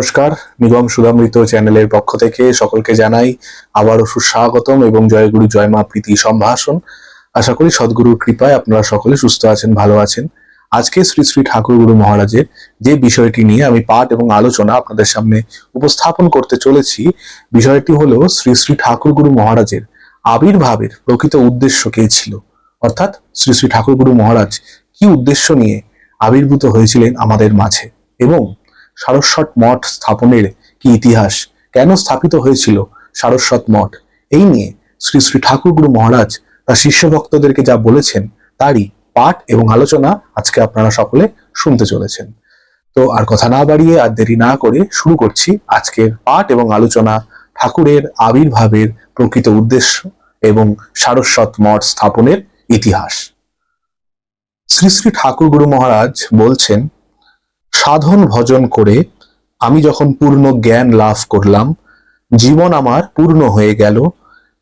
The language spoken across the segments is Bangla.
নমস্কার। নিগম সুধামৃত চ্যানেলের পক্ষ থেকে সকলকে জানাই আবারও সুস্বাগতম এবং জয়গুরু জয় মা প্রীতি সম্ভাষণ। আশা করি সদ্গুরুর কৃপায় আপনারা সকলে সুস্থ আছেন, ভালো আছেন। আজকে শ্রী শ্রী ঠাকুর গুরু মহারাজের যে বিষয়টি নিয়ে আমি পাঠ এবং আলোচনা আপনাদের সামনে উপস্থাপন করতে চলেছি, বিষয়টি হলো শ্রী শ্রী ঠাকুর গুরু মহারাজের আবির্ভাবের প্রকৃত উদ্দেশ্য কে ছিল? অর্থাৎ শ্রী শ্রী ঠাকুর গুরু মহারাজ কি উদ্দেশ্য নিয়ে আবির্ভূত হয়েছিলেন আমাদের মাঝে? এবং সারস্বত মঠ স্থাপনের কি ইতিহাস? কেন স্থাপিত হয়েছিল সারস্বত মঠ? এই নিয়ে শ্রী শ্রী ঠাকুর গুরু মহারাজ তার শিষ্য ভক্তদেরকে যা বলেছেন, তারই পাঠ এবং আলোচনা আজকে আপনারা সকলে শুনতে চলেছেন। তো আর কথা না বাড়িয়ে আর দেরি না করে শুরু করছি আজকের পাঠ এবং আলোচনা ঠাকুরের আবির্ভাবের প্রকৃত উদ্দেশ্য এবং সারস্বত মঠ স্থাপনের ইতিহাস। শ্রী শ্রী ঠাকুর গুরু মহারাজ বলছেন সাধন ভজন করে আমি যখন পূর্ণ জ্ঞান লাভ করলাম, জীবন আমার পূর্ণ হয়ে গেল,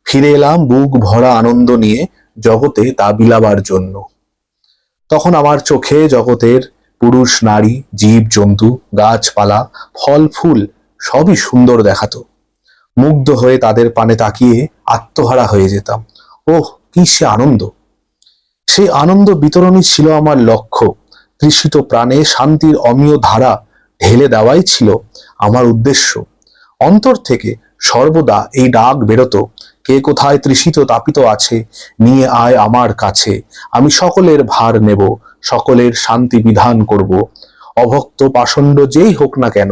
ফিরে এলাম বুক ভরা আনন্দ নিয়ে জগতে তা বিলাবার জন্য। তখন আমার চোখে জগতের পুরুষ, নারী, জীব, জন্তু, গাছপালা, ফল, ফুল সবই সুন্দর দেখাতো। মুগ্ধ হয়ে তাদের পানে তাকিয়ে আত্মহারা হয়ে যেতাম। ওহ, কি সে আনন্দ! সেই আনন্দ বিতরণই ছিল আমার লক্ষ্য। তৃষিত প্রাণে শান্তির অমীয় ধারা ঢেলে দেওয়াই ছিল আমার উদ্দেশ্য। অন্তর থেকে সর্বদা এই ডাক বেরোতো, কে কোথায় তৃষিত তাপিত আছে, নিয়ে আয় আমার কাছে। আমি সকলের ভার নেব, সকলের শান্তি বিধান করব। অভক্ত পাষণ্ড যেই হোক না কেন,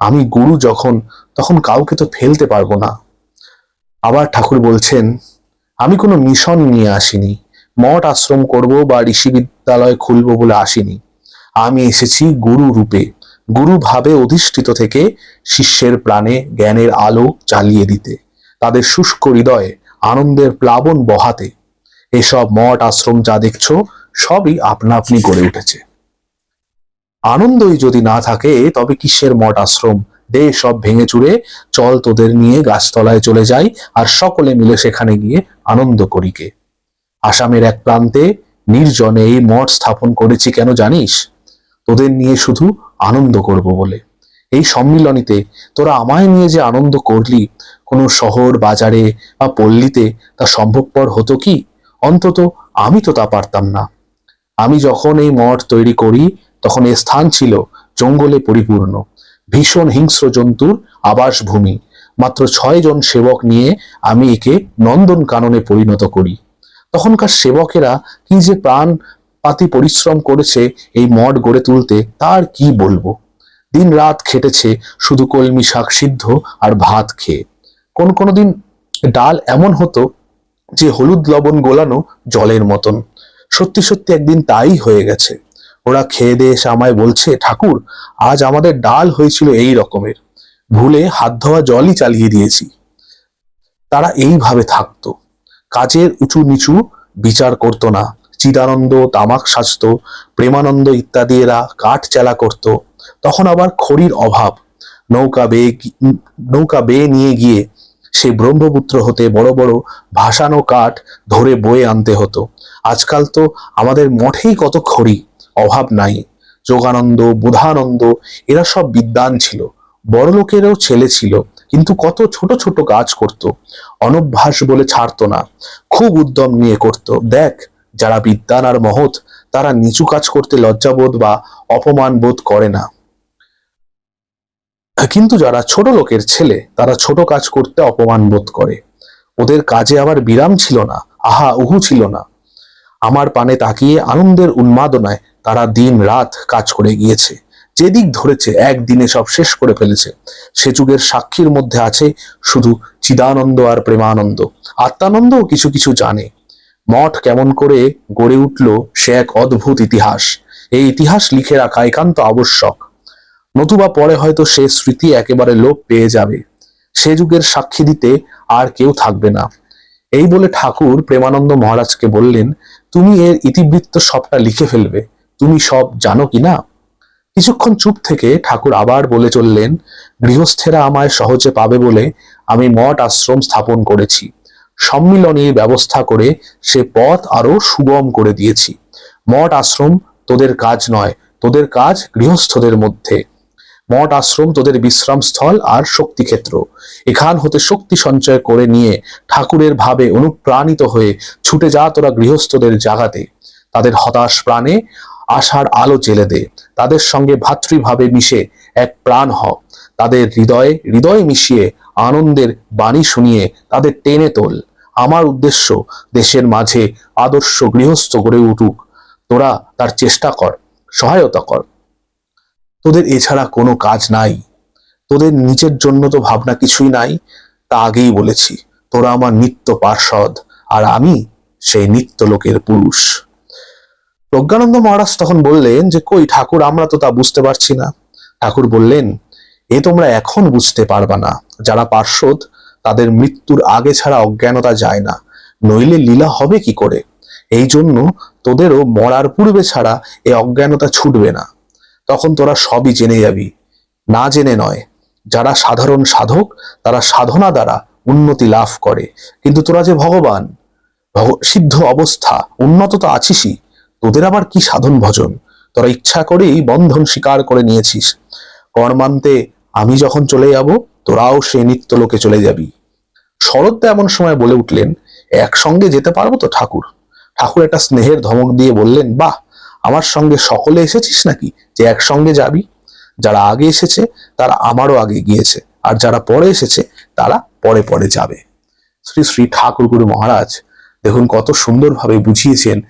আমি গুরু যখন, তখন কাউকে তো ফেলতে পারব না। আবার ঠাকুর বলছেন, আমি কোনো মিশন নিয়ে আসিনি, মঠ আশ্রম করব বা ঋষি বিদ্যালয় খুলব বলে আসিনি। আমি এসেছি গুরু রূপে। গুরু ভাবে অধিষ্ঠিত থেকে শিষ্যের প্রাণে জ্ঞানের আলো জ্বালিয়ে দিতে, তাদের শুষ্ক হৃদয়ে আনন্দের প্লাবন বহাতে। এসব মঠ আশ্রম যা দেখছ, সবই আপনা আপনি গড়ে উঠেছে। আনন্দই যদি না থাকে, তবে কিসের মঠ আশ্রম? দে সব ভেঙে চুরে চল তোদের নিয়ে গাছতলায় চলে যাই, আর সকলে মিলে সেখানে গিয়ে আনন্দ করিকে আসামের এক প্রান্তে নির্জনে এই মঠ স্থাপন করেছি কেন জানিস? তোদের নিয়ে শুধু আনন্দ করব বলে। এই সম্মিলনীতে তোরা আমায় নিয়ে যে আনন্দ করলি, কোনো শহর, বাজারে বা পল্লীতে তা সম্ভবপর হতো কি? অন্তত আমি তো তা পারতাম না। আমি যখন এই মঠ তৈরি করি, তখন এ স্থান ছিল জঙ্গলে পরিপূর্ণ। ভীষণ হিংস্র জন্তুর আবাসভূমি। মাত্র ছয় জন সেবক নিয়ে আমি একে নন্দন কাননে পরিণত করি। তখনকার সেবকেরা কি যে প্রাণ পাতি পরিশ্রম করেছে এই মঠ গড়ে তুলতে, তার কি বলব? দিন রাত খেটেছে শুধু কলমি শাক সিদ্ধ আর ভাত খেয়ে। কোন কোন দিন ডাল এমন হতো যে হলুদ লবণ গোলানো জলের মতন। সত্যি সত্যি একদিন তাই হয়ে গেছে। ওরা খেয়ে দিয়ে এসে আমায় বলছে, ঠাকুর, আজ আমাদের ডাল হয়েছিল এই রকমের। ভুলে হাত ধোয়া জলই চালিয়ে দিয়েছি। তারা এইভাবে থাকতো। কাজের উঁচু নিচু বিচার করতো না। চিদানন্দ, তামাক সাজতো, প্রেমানন্দ ইত্যাদি এরা কাঠ চেলা করত। তখন আবার খড়ির অভাব। নৌকা বেয়ে নৌকা বেয়ে নিয়ে গিয়ে সে ব্রহ্মপুত্র হতে বড় বড় ভাসানো কাঠ ধরে বয়ে আনতে হতো। আজকাল তো আমাদের মঠেই কত খড়ি, অভাব নাই। যোগানন্দ, বুধানন্দ, এরা সব বিদ্বান ছিল। বড় লোকেরও ছেলে ছিল। কিন্তু কত ছোট ছোট কাজ করত। অনভ্যাস বলে ছাড়তো না। খুব উদ্যম নিয়ে করত। দেখ, যারা বিদ্বান আর মহৎ, তারা নিচু কাজ করতে লজ্জাবোধ বা অপমান বোধ করে না। কিন্তু যারা ছোট লোকের ছেলে, তারা ছোট কাজ করতে অপমান বোধ করে। ওদের কাজে আবার বিরাম ছিল না। আহা, উহু ছিল না। আমার পানে তাকিয়ে আনন্দের উন্মাদনায় তারা দিন রাত কাজ করে গিয়েছে। যেদিক ধরেছে, একদিনে সব শেষ করে ফেলেছে। সে যুগের সাক্ষীর মধ্যে আছে শুধু চিদানন্দ আর প্রেমানন্দ। আত্মানন্দও কিছু কিছু জানে। মঠ কেমন করে গড়ে উঠল সে এক অদ্ভুত ইতিহাস। এই ইতিহাস লিখে রাখা একান্ত আবশ্যক। নতুবা পরে হয়তো সে স্মৃতি একেবারে লোপ পেয়ে যাবে। সে যুগের সাক্ষী দিতে আর কেউ থাকবে না। এই বলে ঠাকুর প্রেমানন্দ মহারাজকে বললেন, তুমি এর ইতিবৃত্ত সবটা লিখে ফেলবে। তুমি সব জানো কি না? কিছুক্ষণ চুপ থেকে ঠাকুর আবার বলে চললেন, গৃহস্থেরা আমায় সহজে পাবে বলে আমি মঠ আশ্রম স্থাপন করেছি। সম্মিলনীর ব্যবস্থা করে সে পথ আরও সুগম করে দিয়েছি। মঠ আশ্রম তোদের কাজ নয়, তোদের কাজ গৃহস্থদের মধ্যে। মঠ আশ্রম তোদের বিশ্রাম স্থল আর শক্তিক্ষেত্র। এখান হতে শক্তি সঞ্চয় করে নিয়ে ঠাকুরের ভাবে অনুপ্রাণিত হয়ে ছুটে যা তোরা গৃহস্থদের জাগাতে। তাদের হতাশ প্রাণে আশার আলো জেলে দে। তাদের সঙ্গে ভাতৃভাবে মিশে এক প্রাণ হ। তাদের হৃদয়ে হৃদয় মিশিয়ে আনন্দের বাণী শুনিয়ে তাদের টেনে তোল। আমার উদ্দেশ্য দেশের মাঝে আদর্শ গৃহস্থ গড়ে উঠুক। তোরা তার চেষ্টা কর, সহায়তা কর। তোদের এছাড়া কোনো কাজ নাই। তোদের নিজের জন্য তো ভাবনা কিছুই নাই। তা আগেই বলেছি, তোরা আমার নিত্য পার্ষদ, আর আমি সেই নিত্য লোকের পুরুষ। প্রজ্ঞানন্দ মহারাজ তখন বললেন যে, কই ঠাকুর, আমরা তো তা বুঝতে পারছি না। ঠাকুর বললেন, এ তোমরা এখন বুঝতে পারবা না। যারা পার্শ্বদ, তাদের মৃত্যুর আগে ছাড়া অজ্ঞানতা যায় না। নইলে লীলা হবে কি করে? এই জন্য তোদেরও মরার পূর্বে ছাড়া এ অজ্ঞানতা ছুটবে না। তখন তোরা সবই জেনে যাবি। না জেনে নয়, যারা সাধারণ সাধক, তারা সাধনা দ্বারা উন্নতি লাভ করে। কিন্তু তোরা যে ভগবান, ভগ- সিদ্ধ অবস্থা, উন্নত তো আছিসই। তোদের আবার কি সাধন ভজন? তোরা ইচ্ছা করেই বন্ধন স্বীকার করে নিয়েছিস। কর্মান্তে আমি যখন চলে যাব, তোরাও সে নিত্য লোকে চলে যাবি। শরৎ এমন সময় বলে উঠলেন, একসঙ্গে যেতে পারব তো ঠাকুর? ঠাকুর একটা স্নেহের ধমক দিয়ে বললেন, বাহ, আমার সঙ্গে সকলে এসেছিস নাকি যে একসঙ্গে যাবি? যারা আগে এসেছে, তারা আমারও আগে গিয়েছে, আর যারা পরে এসেছে, তারা পরে পরে যাবে। শ্রী শ্রী ঠাকুর গুরু মহারাজ দেখুন কত সুন্দরভাবে বুঝিয়েছেন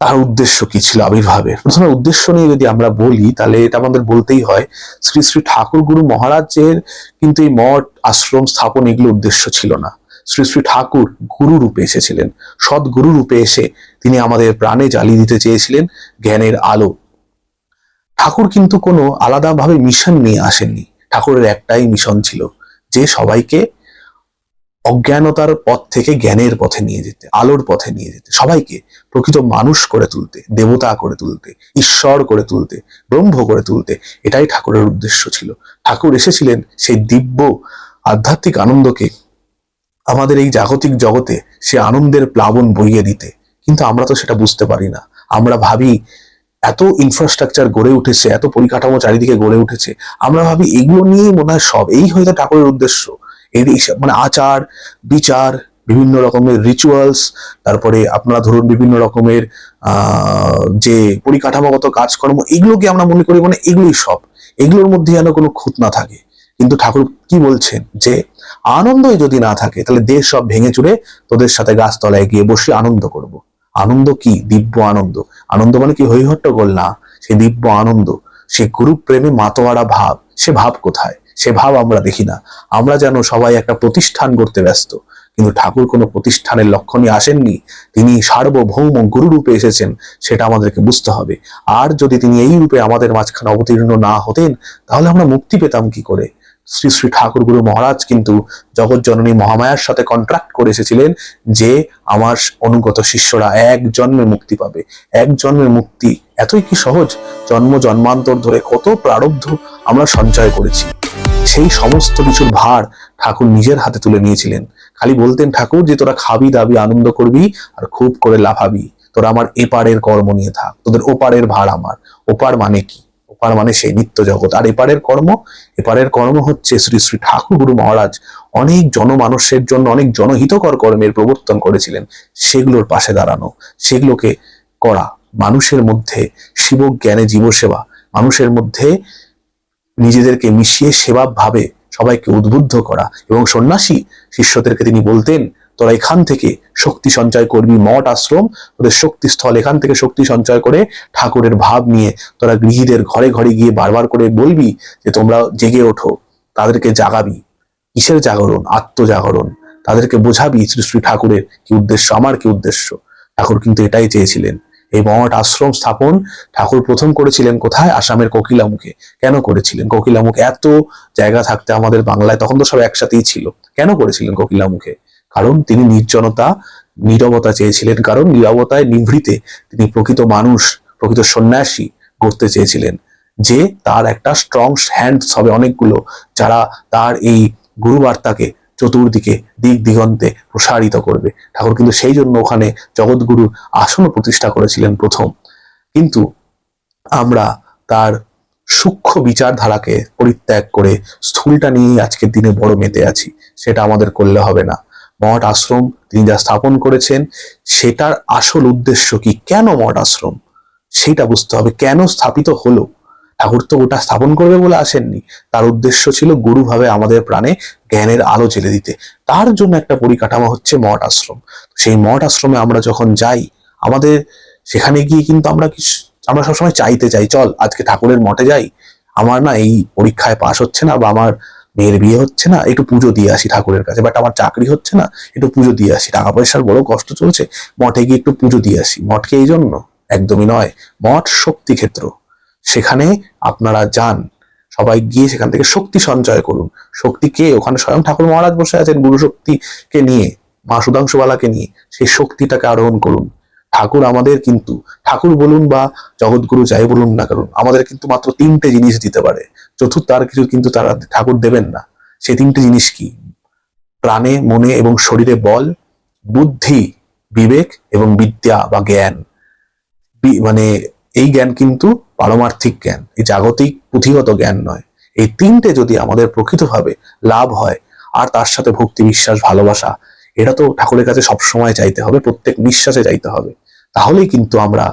তার উদ্দেশ্য কি ছিল আবির্ভাবের? প্রথমে উদ্দেশ্য নিয়ে যদি আমরা বলি, তাহলে এটা আমাদের বলতেই হয়, শ্রী শ্রী ঠাকুর গুরু মহারাজের কিন্তু এই মঠ, আশ্রম, স্থাপন এগুলো উদ্দেশ্য ছিল না। শ্রী শ্রী ঠাকুর গুরু রূপে এসেছিলেন সৎ গুরু রূপে এসে তিনি আমাদের প্রাণে জ্বালিয়ে দিতে চেয়েছিলেন জ্ঞানের আলো। ঠাকুর কিন্তু কোনো আলাদাভাবে মিশন নিয়ে আসেননি। ঠাকুরের একটাই মিশন ছিল যে সবাইকে অজ্ঞানতার পথ থেকে জ্ঞানের পথে নিয়ে যেতে, আলোর পথে নিয়ে যেতে, সবাইকে প্রকৃত মানুষ করে তুলতে, দেবতা করে তুলতে, ঈশ্বর করে তুলতে, ব্রহ্ম করে তুলতে, এটাই ঠাকুরের উদ্দেশ্য ছিল। ঠাকুর এসেছিলেন সেই দিব্য, আধ্যাত্মিক আনন্দকে আমাদের এই জাগতিক জগতে সে আনন্দের প্লাবন বইয়ে দিতে। কিন্তু আমরা তো সেটা বুঝতে পারি না। আমরা ভাবি, এত ইনফ্রাস্ট্রাকচার গড়ে উঠেছে, এত পরিকাঠামো চারিদিকে গড়ে উঠেছে। আমরা ভাবি, এগুলো নিয়েই মনে হয় সব। এই হয়তো ঠাকুরের উদ্দেশ্য। এর মানে আচার, বিচার, বিভিন্ন রকমের রিচুয়ালস তারপরে আপনারা ধরুন বিভিন্ন রকমের যে পরিকাঠামোগত কাজকর্ম, এগুলোকে আমরা মনে করি মানে এগুলোই সব। এগুলোর মধ্যে যেন কোনো খুঁত না থাকে। কিন্তু ঠাকুর কি বলছেন? যে আনন্দই যদি না থাকে, তাহলে দেশ সব ভেঙে চুরে তোদের সাথে গাছতলায় গিয়ে বসে আনন্দ করব। আনন্দ কি? দিব্য আনন্দ। আনন্দ মানে কি? হৈহট্টগোল না। সে দিব্য আনন্দ। সে গুরু প্রেমে মাতোয়ারা ভাব। সে ভাব কোথায়? সে ভাব আমরা দেখি না। আমরা যেন সবাই একটা প্রতিষ্ঠান করতে ব্যস্ত। কিন্তু ঠাকুর কোনো প্রতিষ্ঠানের লক্ষণই আসেননি। তিনি সার্বভৌম গুরু রূপে এসেছেন, সেটা আমাদেরকে বুঝতে হবে। আর যদি তিনি এই রূপে আমাদের মাঝখানে অবতীর্ণ না হতেন, তাহলে আমরা মুক্তি পেতাম কি করে? শ্রী শ্রী ঠাকুর গুরু মহারাজ কিন্তু জগৎ জননী মহামায়ার সাথে কন্ট্রাক্ট করে এসেছিলেন যে আমার অনুগত শিষ্যরা এক জন্মে মুক্তি পাবে। এক জন্মের মুক্তি এতই কি সহজ? জন্ম, জন্মান্তর ধরে কত প্রারব্ধ আমরা সঞ্চয় করেছি। সেই সমস্ত কিছুর ভার ঠাকুর নিজের হাতে তুলে নিয়েছিলেন। খালি বলতেন, ঠাকুর যে তোরা খাবি, দাবি, আনন্দ করবি আর খুব করে লাফাবি, তোরা আমার এপারের কর্ম নিয়ে থাক, তোদের ওপারের ভার আমার। ওপার মানে কি? ওপার মানে সেই নিত্য জগৎ। আর এপারের কর্ম এপারের কর্ম হচ্ছে শ্রী শ্রী ঠাকুর গুরু মহারাজ অনেক জনমানুষের জন্য, অনেক জনহিতকর কর্মের প্রবর্তন করেছিলেন। সেগুলোর পাশে দাঁড়ানো, সেগুলোকে করা, মানুষের মধ্যে শিব জ্ঞানে জীবসেবা, মানুষের মধ্যে নিজেদেরকে মিশিয়ে সেবা ভাবে সবাইকে উদ্বুদ্ধ করা এবং সন্ন্যাসী শিষ্যদেরকে তিনি বলতেন তোরা এখান থেকে শক্তি সঞ্চয় করবি, মঠ আশ্রম, তোদের শক্তি স্থল এখান থেকে শক্তি সঞ্চয় করে ঠাকুরের ভাব নিয়ে তোরা গৃহীদের ঘরে ঘরে গিয়ে বারবার করে বলবি যে তোমরা জেগে ওঠো, তাদেরকে জাগাবি। কিসের জাগরণ? আত্মজাগরণ। তাদেরকে বোঝাবি শ্রী শ্রী ঠাকুরের কি উদ্দেশ্য, আমার কি উদ্দেশ্য। ঠাকুর কিন্তু এটাই চেয়েছিলেন। এই মঠ আশ্রম স্থাপন ঠাকুর প্রথম করেছিলেন কোথায়? আসামের কোকিলামুখে। কেন করেছিলেন? কোকিলামুখ এত জায়গা থাকতে আমাদের বাংলায় তখন তো সব একসাথেই ছিল। কেন করেছিলেন কোকিলামুখে? কারণ তিনি নির্জনতা, নীরবতা চেয়েছিলেন, কারণ নীরবতায় নিভৃতে তিনি প্রকৃত মানুষ, প্রকৃত সন্ন্যাসী গড়তে চেয়েছিলেন, যে তার একটা স্ট্রং হ্যান্ডস হবে অনেকগুলো, যারা তার এই গুরুবার্তাকে চতুর্দিকে দিক দিগন্তে প্রসারিত করবে। ঠাকুর কিন্তু সেই জন্য ওখানে জগৎগুরু আসন প্রতিষ্ঠা করেছিলেন প্রথম। কিন্তু আমরা তার সূক্ষ্ম বিচারধারাকে পরিত্যাগ করে স্থূলটা নিয়ে আজকের দিনে বড় মেতে আছি, সেটা আমাদের করলে হবে না। মঠ আশ্রম তিনি যা স্থাপন করেছেন, সেটার আসল উদ্দেশ্য কি? কেন মঠ আশ্রম? সেটা বুঝতে হবে। কেন স্থাপিত হলো? ঠাকুর তো ওটা স্থাপন করবে বলে আসেননি। তার উদ্দেশ্য ছিল গুরুভাবে আমাদের প্রাণে জ্ঞানের আলো জেলে দিতে। তার জন্য একটা পরিকাঠামো হচ্ছে মঠ আশ্রম। সেই মঠ আশ্রমে আমরা যখন যাই, আমাদের সেখানে গিয়ে কিন্তু আমরা কি আমরা সবসময় চাইতে চাই, চল আজকে ঠাকুরের মঠে যাই। আমার না এই পরীক্ষায় পাশ হচ্ছে না বা আমার মেয়ের বিয়ে হচ্ছে না, একটু পুজো দিয়ে আসি ঠাকুরের কাছে। বাট আমার চাকরি হচ্ছে না, একটু পুজো দিয়ে আসি। টাকা পয়সার বড় কষ্ট চলছে, মঠে গিয়ে একটু পুজো দিয়ে আসি। মঠকে এই জন্য? একদমই নয়। মঠ শক্তি ক্ষেত্র। সেখানে আপনারা যান, সবাই গিয়ে সেখান থেকে শক্তি সঞ্চয় করুন। শক্তি কে? ওখানে স্বয়ং ঠাকুর মহারাজ বসে আছেন গুরু শক্তিকে নিয়ে, মা সুধাংশুবালাকে নিয়ে। সেই শক্তিটাকে আরোহণ করুন। ঠাকুর আমাদের কিন্তু, ঠাকুর বলুন বা জগৎগুরু যাই বলুন না কারণ আমাদের কিন্তু মাত্র তিনটে জিনিস দিতে পারে। চতুর্থ আর কিছু কিন্তু তারা ঠাকুর দেবেন না। সে তিনটে জিনিস কি? প্রাণে, মনে এবং শরীরে বল, বুদ্ধি, বিবেক এবং বিদ্যা বা জ্ঞান। মানে এই জ্ঞান কিন্তু পারমার্থিক জ্ঞান, এই জাগতিক পুঁথিগত জ্ঞান নয়। এই তিনটে যদি আমাদের প্রকৃতভাবে লাভ হয়, আর তার সাথে ভক্তি, বিশ্বাস, ভালোবাসা, এটা তো ঠাকুরের কাছে সবসময় চাইতে হবে, প্রত্যেক নিঃশ্বাসে চাইতে হবে। তাহলেই কিন্তু আমরা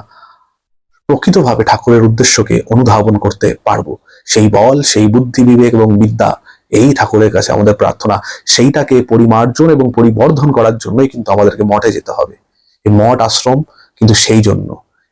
প্রকৃতভাবে ঠাকুরের উদ্দেশ্যকে অনুধাবন করতে পারব। সেই বল, সেই বুদ্ধি, বিবেক এবং বিদ্যা, এই ঠাকুরের কাছে আমাদের প্রার্থনা, সেইটাকে পরিমার্জন এবং পরিবর্ধন করার জন্যই কিন্তু আমাদেরকে মঠে যেতে হবে। এই মঠ আশ্রম কিন্তু সেই জন্য।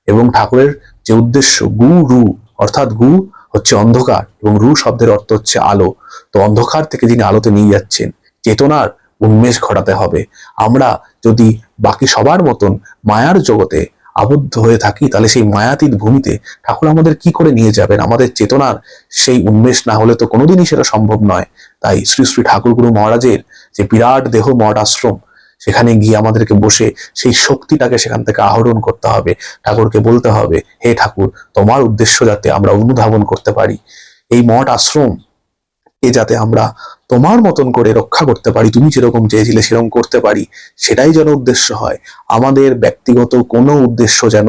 এবং ঠাকুরের যে উদ্দেশ্য, গু, রু, অর্থাৎ গু হচ্ছে অন্ধকার এবং রু শব্দের অর্থ হচ্ছে আলো। তো অন্ধকার থেকে যিনি আলোতে নিয়ে যাচ্ছেন, চেতনার উন্মেষ ঘটাতে হবে। আমরা যদি বাকি সবার মতন মায়ার জগতে আবদ্ধ হয়ে থাকি, তাহলে সেই মায়াতীত ভূমিতে ঠাকুর আমাদের কি করে নিয়ে যাবেন? আমাদের চেতনার সেই উন্মেষ না হলে তো কোনোদিনই সেটা সম্ভব নয়। তাই শ্রী শ্রী ঠাকুর গুরু মহারাজের যে বিরাট দেহ মঠ আশ্রম, সেখানে গিয়ে আমাদেরকে বসে সেই শক্তিটাকে সেখান থেকে আহরণ করতে হবে। ঠাকুরকে বলতে হবে, হে ঠাকুর, তোমার উদ্দেশ্য যাতে আমরা অনুধাবন করতে পারি। এই মঠ আশ্রম এ যাতে আমরা তোমার মতন করে রক্ষা করতে পারি। তুমি যেরকম চেয়েছিলে সেরকম করতে পারি। সেটাই যেন উদ্দেশ্য হয়। আমাদের ব্যক্তিগত কোনো উদ্দেশ্য যেন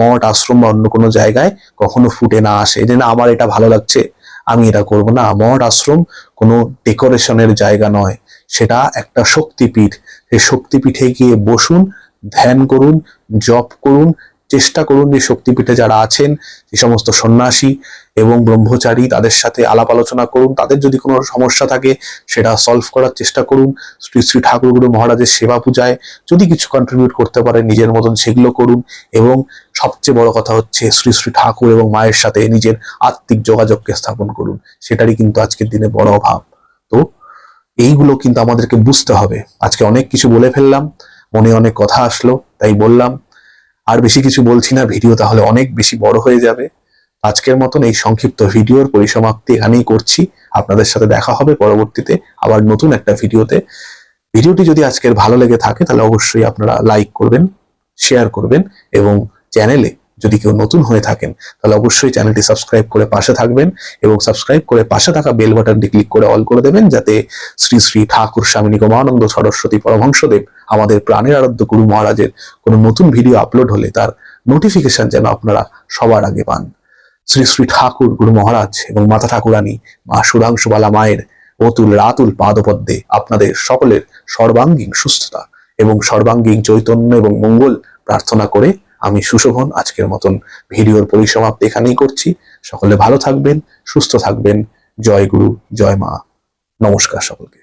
মঠ, আশ্রম বা অন্য কোনো জায়গায় কখনো ফুটে না আসে যে, না, আমার এটা ভালো লাগছে, আমি এটা করব। না, মঠ, আশ্রম কোনো ডেকোরেশনের জায়গা নয়। সেটা একটা শক্তিপীঠ। সেই শক্তিপীঠে গিয়ে বসুন, ধ্যান করুন, জপ করুন চেষ্টা করুন যে শক্তিপীঠে যারা আছেন, যে সমস্ত সন্ন্যাসী এবং ব্রহ্মচারী তাদের সাথে আলাপ আলোচনা করুন। তাদের যদি কোনো সমস্যা থাকে, সেটা সলভ করার চেষ্টা করুন। শ্রী শ্রী ঠাকুরগুরু মহারাজের সেবা পূজায় যদি কিছু কন্ট্রিবিউট করতে পারেন, নিজের মতন সেগুলো করুন এবং সবচেয়ে বড় কথা হচ্ছে শ্রী শ্রী ঠাকুর এবং মায়ের সাথে নিজের আত্মিক যোগাযোগকে স্থাপন করুন। সেটারই কিন্তু আজকের দিনে বড় অভাব। তো এইগুলো কিন্তু আমাদেরকে বুঝতে হবে। আজকে অনেক কিছু বলে ফেললাম, মনে অনেক কথা আসলো, তাই বললাম আর বেশি কিছু বলছি না, ভিডিও তাহলে অনেক বেশি বড় হয়ে যাবে। আজকের মতন এই সংক্ষিপ্ত ভিডিওর পরিসমাপ্তি এখানেই করছি। আপনাদের সাথে দেখা হবে পরবর্তীতে আবার নতুন একটা ভিডিওতে। ভিডিওটি যদি আজকের ভালো লেগে থাকে, তাহলে অবশ্যই আপনারা লাইক করবেন, শেয়ার করবেন এবং চ্যানেলে যদি কেউ নতুন হয়ে থাকেন, তাহলে অবশ্যই চ্যানেলটি সাবস্ক্রাইব করে পাশে থাকবেন এবং সাবস্ক্রাইব করে পাশে থাকা বেল বাটনটি ক্লিক করে অল করে দেবেন যাতে শ্রী শ্রী ঠাকুর স্বামী নিগমানন্দ সরস্বতী পরমহংসদেব, আমাদের প্রাণের আরাধ্য গুরু মহারাজের কোনো নতুন ভিডিও আপলোড হলে তার নোটিফিকেশন যেন আপনারা সবার আগে পান। শ্রী শ্রী ঠাকুর গুরু মহারাজ এবং মাতা ঠাকুরানী, মা সুধাংশুবালা মায়ের অতুল রাতুল পাদপদ্মে আপনাদের সকলের সর্বাঙ্গীন সুস্থতা এবং সর্বাঙ্গীন চৈতন্য এবং মঙ্গল প্রার্থনা করে আমি সুশোভন, আজকের মতন ভিডিওর পরিসমাপ্তি এখানেই করছি। সকলে ভালো থাকবেন, সুস্থ থাকবেন। জয় গুরু, জয় মা। নমস্কার সকলকে।